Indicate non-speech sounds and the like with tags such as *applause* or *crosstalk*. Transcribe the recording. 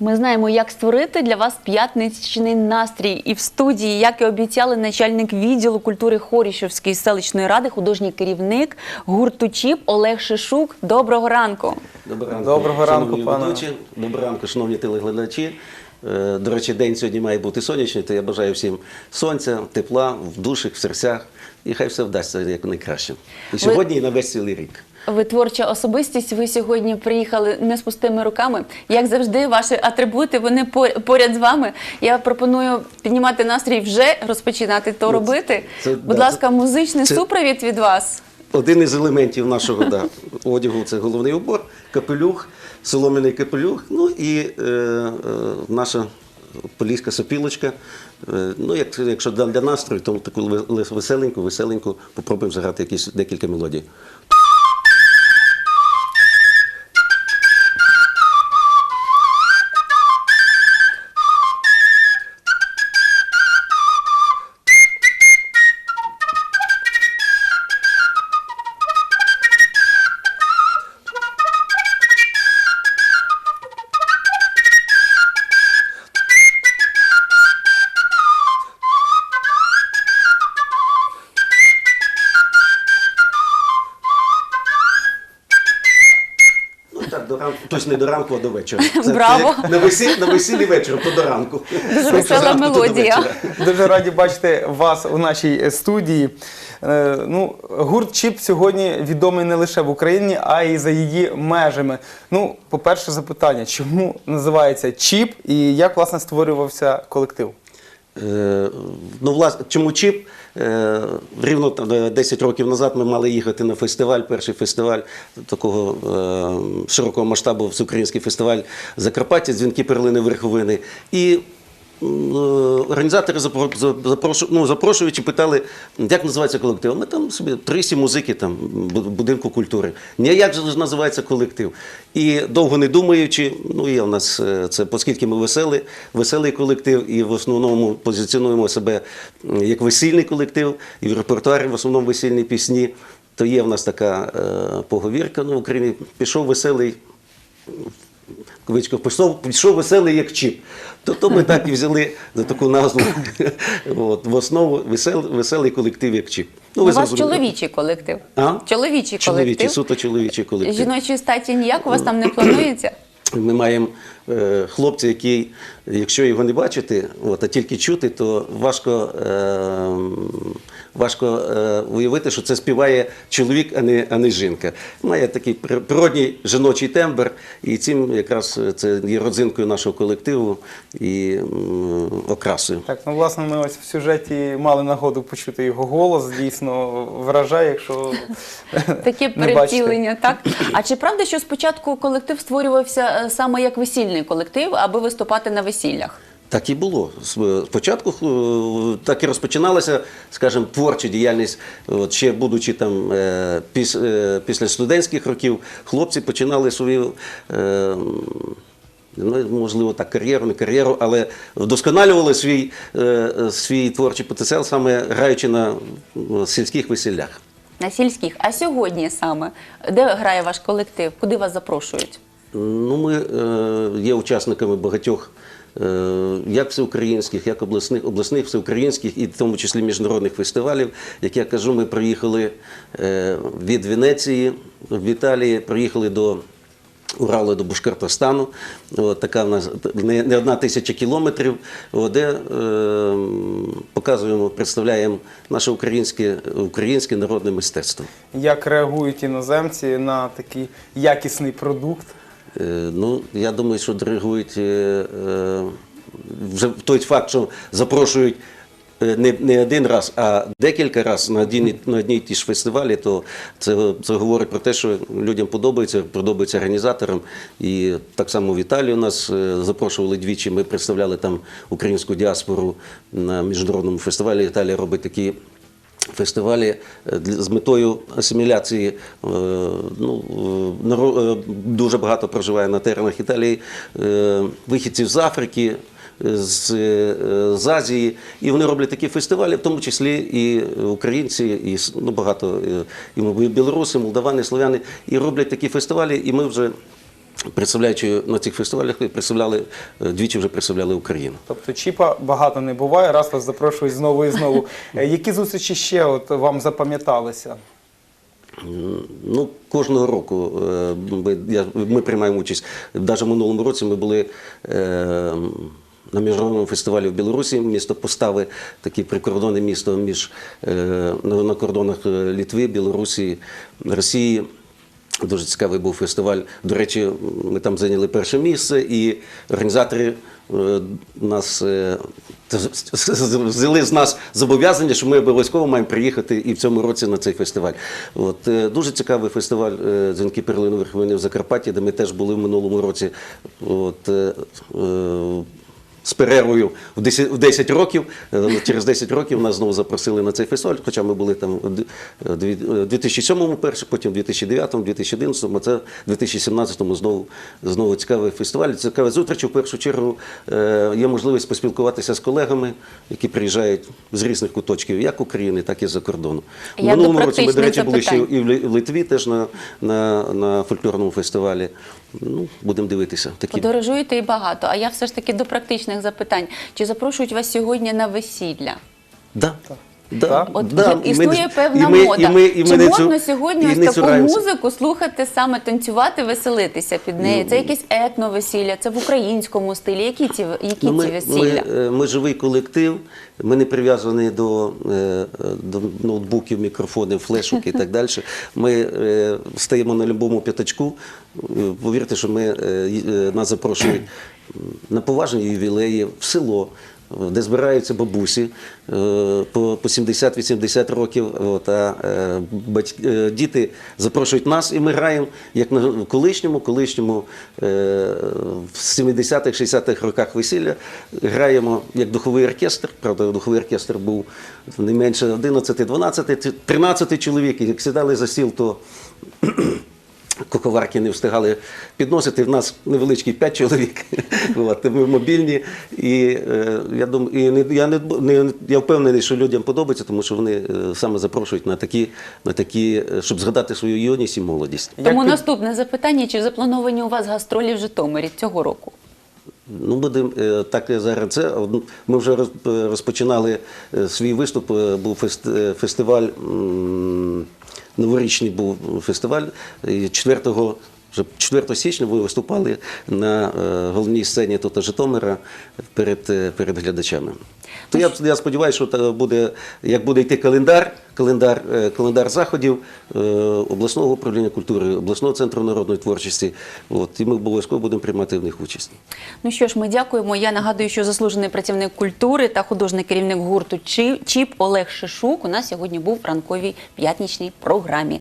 Ми знаємо, як створити для вас п'ятничний настрій. І в студії, як і обіцяли, начальник відділу культури Хорішівської селищної ради, художній керівник гурту ЧІП Олег Шишук. Доброго ранку. Доброго ранку, Доброго ранку, шановні пане. ведучі. Доброго ранку, шановні телеглядачі. Е, До речі, день сьогодні має бути сонячний, то я бажаю всім сонця, тепла в душах, в серцях. І хай все вдасться як найкраще. І сьогодні, і на весь цілий рік. Ви творча особистість. Ви сьогодні приїхали не з пустими руками. Як завжди, ваші атрибути вони поряд з вами. Я пропоную піднімати настрій вже розпочинати то робити. Ну, це- Будь да, ласка, музичний це- супровід від вас. Один із елементів нашого да, *laughs* одягу це головний убор, капелюх, солом'яний капелюх, ну і е, е, наша поліська сопілочка. Е, ну, як, якщо для, настрою, то таку ве- веселеньку, веселеньку, попробуємо заграти якісь декілька мелодій. Так, до ранку, тобто не до ранку, а до вечора. Це, Браво. як на весіллі, на весіллі вечором, то до ранку. Якщо весела зранку, то до мелодія. вечора. Дуже раді бачити вас у нашій е, студії. Е, Ну, гурт Чіп сьогодні відомий не лише в Україні, а й за її межами. Ну, по-перше, запитання, чому називається Чіп і як власне створювався колектив? Е, Ну, власне, чому чіп? Е, Рівно там, е, 10 років назад ми мали їхати на фестиваль, перший фестиваль такого широкого масштабу, всеукраїнський фестиваль Закарпаття, дзвінки перлини верховини. І організатори запрошу- ну, запрошуючи, питали, як називається колектив. Ми там собі 300 музики там, будинку культури. Ні, як же ж називається колектив? І довго не думаючи, ну є в нас е, це, оскільки ми веселий, веселий колектив, і в основному позиціонуємо себе як весільний колектив, і в репертуарі в основному весільні пісні. То є в нас така е, поговірка ну, в Україні. Пішов веселий Кавичках, пішов, пішов веселий як чіп. То, то ми так і взяли за таку назву *laughs* От, в основу весел, веселий колектив як чіп. Ну, У вас зрозуміли. чоловічий колектив. А? Чоловічий Чоловічий, колектив. суто чоловічий колектив. Жіночої статі ніяк у вас там не планується. Ми маємо хлопця, який, якщо його не бачити, от, а тільки чути, то важко, е, важко е, уявити, що це співає чоловік, а не, а не жінка. Має такий природній жіночий тембр, і цим якраз це є родзинкою нашого колективу і окрасою. Так, ну власне, ми ось в сюжеті мали нагоду почути його голос. Дійсно вражає, якщо *laughs* Таке перевтілення, так? А чи правда, що спочатку колектив створювався е, саме як весільний колектив, аби виступати на весіллях? Так і було. С- Спочатку е, так і розпочиналася, скажімо, творча діяльність. От ще будучи там е, піс, е, після студентських років, хлопці починали свою. е, Ну, можливо, так, кар'єру, не кар'єру, але вдосконалювали свій, е, е, свій творчий потенціал, саме граючи на сільських весіллях. На сільських. А сьогодні саме де грає ваш колектив? Куди вас запрошують? Ну, ми е, є учасниками багатьох е, як всеукраїнських, як обласних, обласних, всеукраїнських і в тому числі міжнародних фестивалів. Як я кажу, ми приїхали е, від Венеції, в Італії, приїхали до. Урали до Бушкортостану, така в нас не, не одна тисяча кілометрів, де е, показуємо, представляємо наше українське, українське народне мистецтво. як реагують іноземці на такий якісний продукт. Е, Ну, я думаю, що реагують е, е, вже той факт, що запрошують не, не один раз, а декілька разів на одні, на одні ті ж фестивалі, то це, це говорить про те, що людям подобається, подобається організаторам. І так само в Італію нас запрошували двічі. Ми представляли там українську діаспору на міжнародному фестивалі. Італія робить такі фестивалі е, з метою асиміляції. е, Ну, е, дуже багато проживає на теренах Італії вихідців з Африки. з, з Азії, і вони роблять такі фестивалі, в тому числі і українці, і ну, багато і білоруси, молдавани, слов'яни, і роблять такі фестивалі, і ми вже. Представляючи на цих фестивалях, представляли е, двічі вже представляли Україну. Тобто чіпа багато не буває, раз вас запрошують знову і знову. *laughs* Е, Які зустрічі ще от вам запам'яталися? Ну, кожного року е, ми, я, ми приймаємо участь. Навіть в минулому році ми були е, на міжнародному фестивалі в Білорусі, місто Постави, таке прикордонне місто між, на, на кордонах Літви, Білорусі, Росії. Дуже цікавий був фестиваль. До речі, ми там зайняли перше місце, і організатори е, нас е, *laughs* взяли з нас зобов'язання, що ми обов'язково маємо приїхати і в цьому році на цей фестиваль. От е, дуже цікавий фестиваль дзвінки перлинових хвилин в Закарпатті, де ми теж були в минулому році. От, з перервою в 10, в 10 років. Е, Через 10 років нас знову запросили на цей фестиваль, хоча ми були там в д- е, дві- е, 2007-му перше, потім в 2009-му, 2011-му, а це в 2017-му знову, знову цікавий фестиваль, цікаві зустрічі. В першу чергу є можливість поспілкуватися з колегами, які приїжджають з різних куточків, як України, так і з-за кордону. В минулому році ми, до речі, були ще і в Литві теж на, на, на фольклорному фестивалі. Ну, будемо дивитися. Такі Подорожуєте і багато. А я все ж таки до практичних запитань. Чи запрошують вас сьогодні на весілля? Да. Да, От да, є- і ми існує певна і ми- мода. і ми- і ми Чи не цю- можна сьогодні і ось таку цураємося. музику слухати, саме танцювати, веселитися під неї? Це якесь етновесілля, це в українському стилі. Які ці, які Ну, ці весілля? Ми, е, ми живий колектив, ми не прив'язані до, е, до ноутбуків, мікрофонів, флешок і так далі. Ми е, стаємо на будь-якому п'ятачку. Е, Повірте, що ми, е, й- е, нас запрошують на поважні ювілеї в село. Де збираються бабусі е, по, по 70-80 років, от, а е, батьки, е, діти запрошують нас, і ми граємо як на колишньому, колишньому в 70-х, 60-х роках весілля. Граємо як духовий оркестр. Правда, духовий оркестр був не менше 11, 12, 13 чоловік. Як сідали за стіл, то Коковарки не встигали підносити. В нас невеличкі 5 чоловік. *laughs* Ми мобільні. І е, я думаю, і не, я, не, не, я впевнений, що людям подобається, тому що вони е, саме запрошують на такі, на такі, е, щоб згадати свою юність і молодість. Тому Як наступне запитання: чи заплановані у вас гастролі в Житомирі цього року? Ну, будемо так зараз. Це ми вже е, розпочинали е, свій виступ. е, Був фест- фестиваль. Новорічний був фестиваль. І 4, вже 4 січня ви виступали на е, головній сцені тут Житомира перед, е, перед глядачами. То я, я сподіваюся, що та буде, як буде йти календар, календар, е, календар заходів обласного управління культури, обласного центру народної творчості. От, і ми обов'язково будемо приймати в них участь. Ну що ж, ми дякуємо. Я нагадую, що заслужений працівник культури та художній керівник гурту ЧІП Олег Шишук у нас сьогодні був в ранковій п'ятничній програмі.